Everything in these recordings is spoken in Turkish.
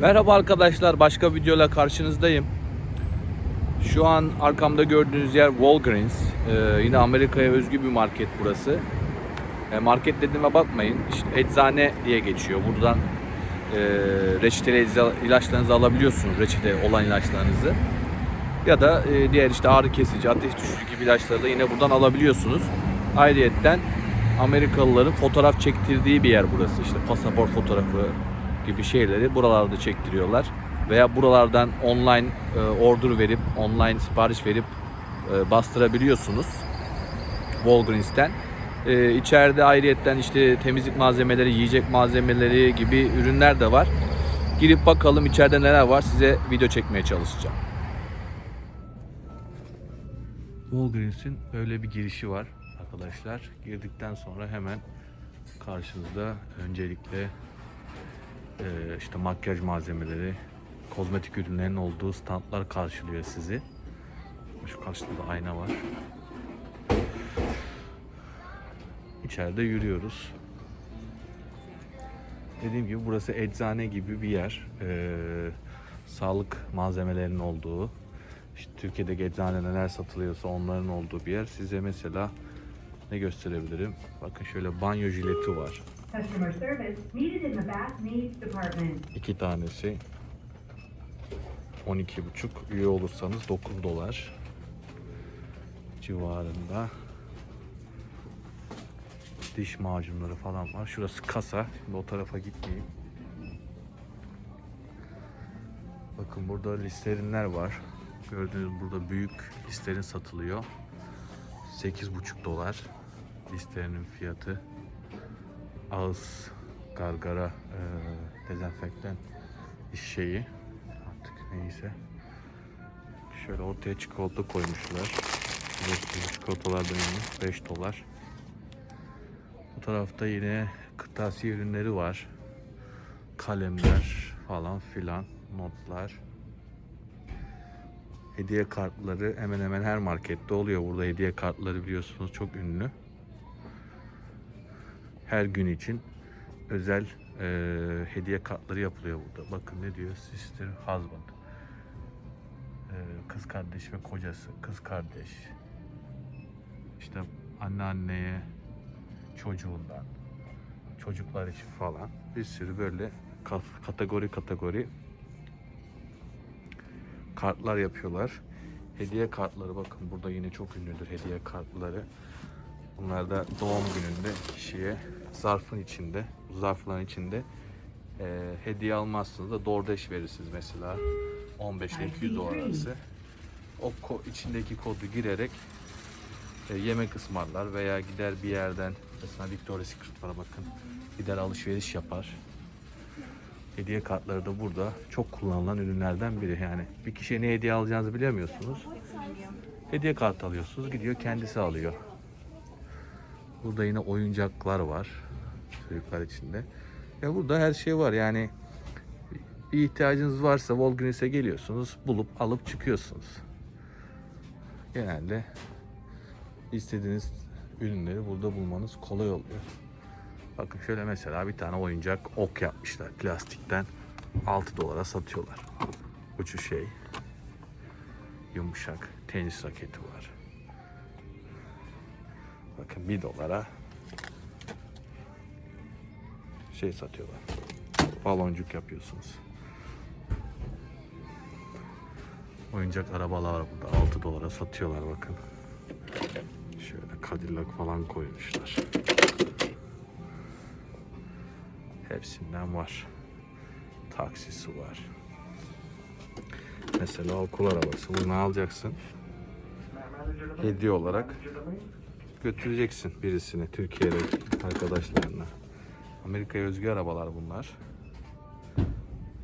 Merhaba arkadaşlar, başka videoyla karşınızdayım. Şu an arkamda gördüğünüz yer Walgreens. Ee, yine Amerika'ya özgü bir market burası. E, market dediğime bakmayın, işte eczane diye geçiyor. Buradan e, reçeteli ilaçlarınızı alabiliyorsunuz, reçete olan ilaçlarınızı. Ya da e, diğer işte ağrı kesici, ateş düşürücü gibi ilaçları da yine buradan alabiliyorsunuz. Ayrıyetten Amerikalıların fotoğraf çektirdiği bir yer burası. İşte pasaport fotoğrafı gibi şeyleri buralarda çektiriyorlar. Veya buralardan online e, order verip, online sipariş verip e, bastırabiliyorsunuz. Walgreens'ten. E, içeride ayrıyetten işte temizlik malzemeleri, yiyecek malzemeleri gibi ürünler de var. Girip bakalım içeride neler var size video çekmeye çalışacağım. Walgreens'in böyle bir girişi var arkadaşlar. Girdikten sonra hemen karşınızda öncelikle e, işte makyaj malzemeleri, kozmetik ürünlerin olduğu standlar karşılıyor sizi. Şu karşıda da ayna var. İçeride yürüyoruz. Dediğim gibi burası eczane gibi bir yer. Ee, sağlık malzemelerinin olduğu, işte Türkiye'deki eczane neler satılıyorsa onların olduğu bir yer. Size mesela ne gösterebilirim? Bakın şöyle banyo jileti var. Customer service needed in the bath needs department. İki tanesi 12,5 üye olursanız 9 dolar civarında diş macunları falan var. Şurası kasa. Şimdi o tarafa gitmeyeyim. Bakın burada listerinler var. Gördüğünüz burada büyük listerin satılıyor. 8,5 dolar listerinin fiyatı. Ağız gargara e, dezenfektan iş şeyi artık neyse. Şöyle ortaya çikolata koymuşlar. Bu çikolatalardan yine 5 dolar. Bu tarafta yine kırtasiye ürünleri var. Kalemler falan filan, notlar. Hediye kartları hemen hemen her markette oluyor. Burada hediye kartları biliyorsunuz çok ünlü. Her gün için özel e, hediye kartları yapılıyor burada. Bakın ne diyor? Sister husband. E, kız kardeş ve kocası. Kız kardeş. İşte anneanneye çocuğundan. Çocuklar için falan. Bir sürü böyle ka- kategori kategori kartlar yapıyorlar. Hediye kartları bakın burada yine çok ünlüdür hediye kartları. Bunlar da doğum gününde kişiye zarfın içinde, zarfların içinde e, hediye almazsınız da DoorDash verirsiniz mesela 15 ile 200 dolar arası. O ko- içindeki kodu girerek e, yemek ısmarlar veya gider bir yerden mesela Victoria's Secret'lara bakın gider alışveriş yapar. Hediye kartları da burada çok kullanılan ürünlerden biri yani. Bir kişiye ne hediye alacağınızı bilemiyorsunuz. Hediye kartı alıyorsunuz gidiyor kendisi alıyor. Burada yine oyuncaklar var çocuklar içinde. Ya burada her şey var yani bir ihtiyacınız varsa Walgreens'e geliyorsunuz bulup alıp çıkıyorsunuz. Genelde istediğiniz ürünleri burada bulmanız kolay oluyor. Bakın şöyle mesela bir tane oyuncak ok yapmışlar plastikten 6 dolara satıyorlar. Uçu şey yumuşak tenis raketi var. Bakın 1 dolara şey satıyorlar. Baloncuk yapıyorsunuz. Oyuncak arabalar burada 6 dolara satıyorlar bakın. Şöyle Cadillac falan koymuşlar. Hepsinden var. Taksisi var. Mesela okul arabası. Bunu alacaksın. Hediye olarak götüreceksin birisini Türkiye'de arkadaşlarına. Amerika'ya özgü arabalar bunlar.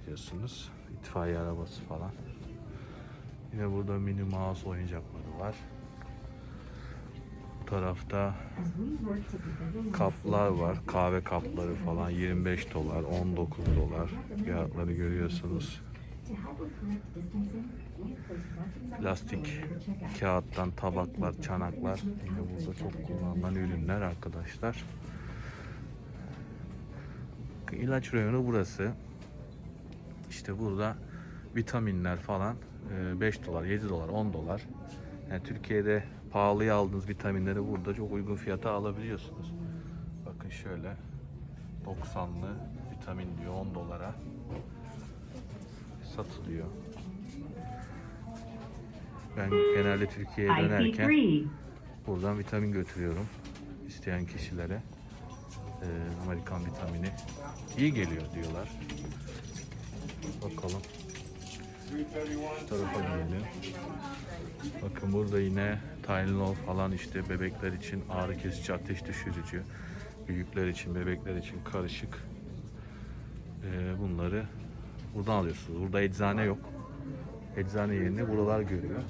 Biliyorsunuz. itfaiye arabası falan. Yine burada Minnie Mouse oyuncakları var. Bu tarafta kaplar var. Kahve kapları falan 25 dolar, 19 dolar. Fiyatları görüyorsunuz. Plastik kağıttan tabaklar, çanaklar. Yine burada çok kullanılan ürünler arkadaşlar. İlaç reyonu burası. işte burada vitaminler falan e, 5 dolar, 7 dolar, 10 dolar. Yani Türkiye'de pahalıya aldığınız vitaminleri burada çok uygun fiyata alabiliyorsunuz. Bakın şöyle 90'lı vitamin diyor 10 dolara satılıyor. Ben genelde Türkiye'ye dönerken IP3. buradan vitamin götürüyorum isteyen kişilere. Ee, Amerikan vitamini iyi geliyor diyorlar. Bakalım. Şu tarafa gidelim. Bakın burada yine Tylenol falan işte bebekler için ağrı kesici, ateş düşürücü, büyükler için, bebekler için karışık. Ee, bunları buradan alıyorsunuz. Burada eczane yok. Eczane yerini buralar görüyor.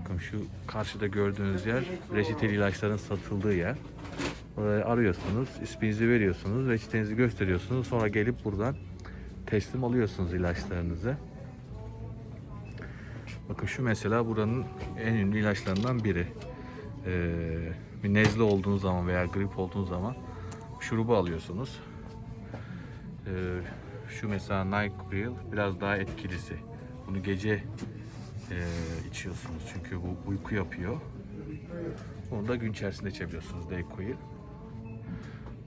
Bakın şu karşıda gördüğünüz yer reçeteli ilaçların satıldığı yer. Oraya arıyorsunuz, isminizi veriyorsunuz, reçetenizi gösteriyorsunuz. Sonra gelip buradan teslim alıyorsunuz ilaçlarınızı. Bakın şu mesela buranın en ünlü ilaçlarından biri. Ee, bir nezle olduğunuz zaman veya grip olduğunuz zaman şurubu alıyorsunuz. Ee, şu mesela NyQuil biraz daha etkilisi. Bunu gece e, içiyorsunuz çünkü bu uyku yapıyor. Onu da gün içerisinde içebiliyorsunuz Dayquil.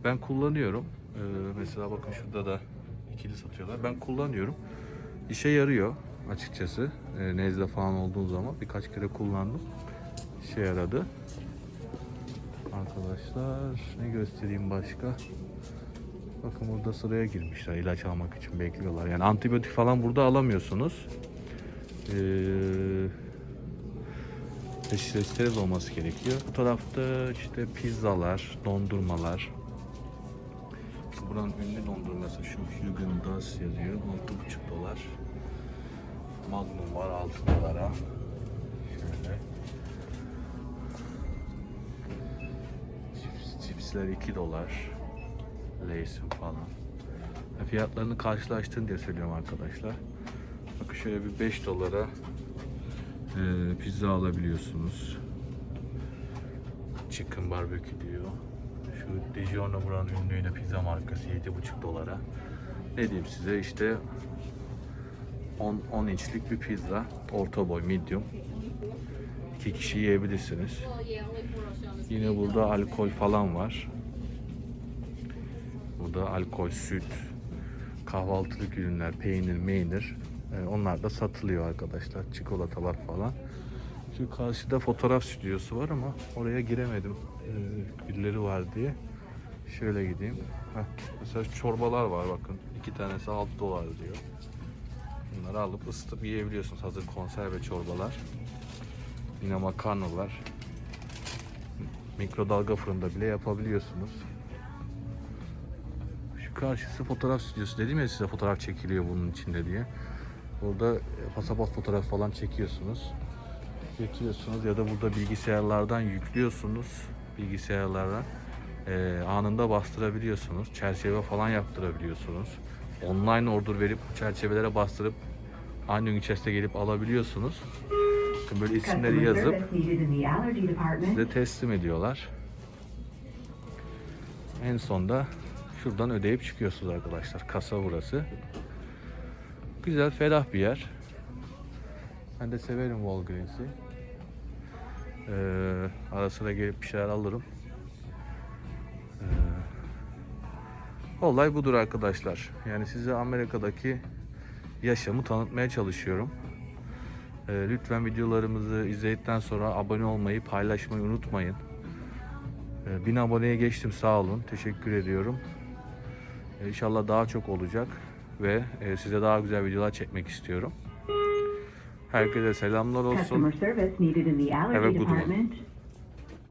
Ben kullanıyorum. Ee, mesela bakın şurada da ikili satıyorlar. Ben kullanıyorum. İşe yarıyor açıkçası. Ee, nezle falan olduğu zaman birkaç kere kullandım. İşe yaradı. Arkadaşlar ne göstereyim başka? Bakın burada sıraya girmişler ilaç almak için bekliyorlar. Yani antibiyotik falan burada alamıyorsunuz. Ee, reçeteniz olması gerekiyor. Bu tarafta işte pizzalar, dondurmalar. Buranın ünlü dondurması şu Hügen Das yazıyor. 6,5 dolar. Magnum var 6 dolara. Şöyle. Cips, cipsler 2 dolar. Lay's'in falan. Ya Fiyatlarını karşılaştın diye söylüyorum arkadaşlar. Bakın şöyle bir 5 dolara e, pizza alabiliyorsunuz. Chicken barbecue diyor. Şu DiGiorno buranın ünlü yine pizza markası 7,5 dolara. Ne diyeyim size işte 10, 10 inçlik bir pizza. Orta boy, medium. İki kişi yiyebilirsiniz. Yine burada alkol falan var. Burada alkol, süt, kahvaltılık ürünler, peynir, meynir. e, onlar da satılıyor arkadaşlar. Çikolatalar falan. Şu karşıda fotoğraf stüdyosu var ama oraya giremedim. E, birileri var diye. Şöyle gideyim. Heh, mesela çorbalar var bakın. İki tanesi 6 dolar diyor. Bunları alıp ısıtıp yiyebiliyorsunuz. Hazır konserve çorbalar. Yine makarnalar. Mikrodalga fırında bile yapabiliyorsunuz. Karşısı fotoğraf stüdyosu. Dedim ya size fotoğraf çekiliyor bunun içinde diye. Burada pasaport fotoğraf falan çekiyorsunuz. Getiriyorsunuz ya da burada bilgisayarlardan yüklüyorsunuz. Bilgisayarlardan e, anında bastırabiliyorsunuz. Çerçeve falan yaptırabiliyorsunuz. Online order verip çerçevelere bastırıp aynı gün içerisinde gelip alabiliyorsunuz. Bakın Böyle isimleri yazıp size teslim ediyorlar. En sonda şuradan ödeyip çıkıyorsunuz arkadaşlar. Kasa burası. Güzel, ferah bir yer. Ben de severim Walgreens'i. Ee, ara gelip bir şeyler alırım. Ee, olay budur arkadaşlar. Yani size Amerika'daki yaşamı tanıtmaya çalışıyorum. Ee, lütfen videolarımızı izledikten sonra abone olmayı, paylaşmayı unutmayın. Ee, 1000 aboneye geçtim sağ olun. Teşekkür ediyorum. Ee, İnşallah daha çok olacak ve e, size daha güzel videolar çekmek istiyorum. Herkese selamlar olsun. Have a good one.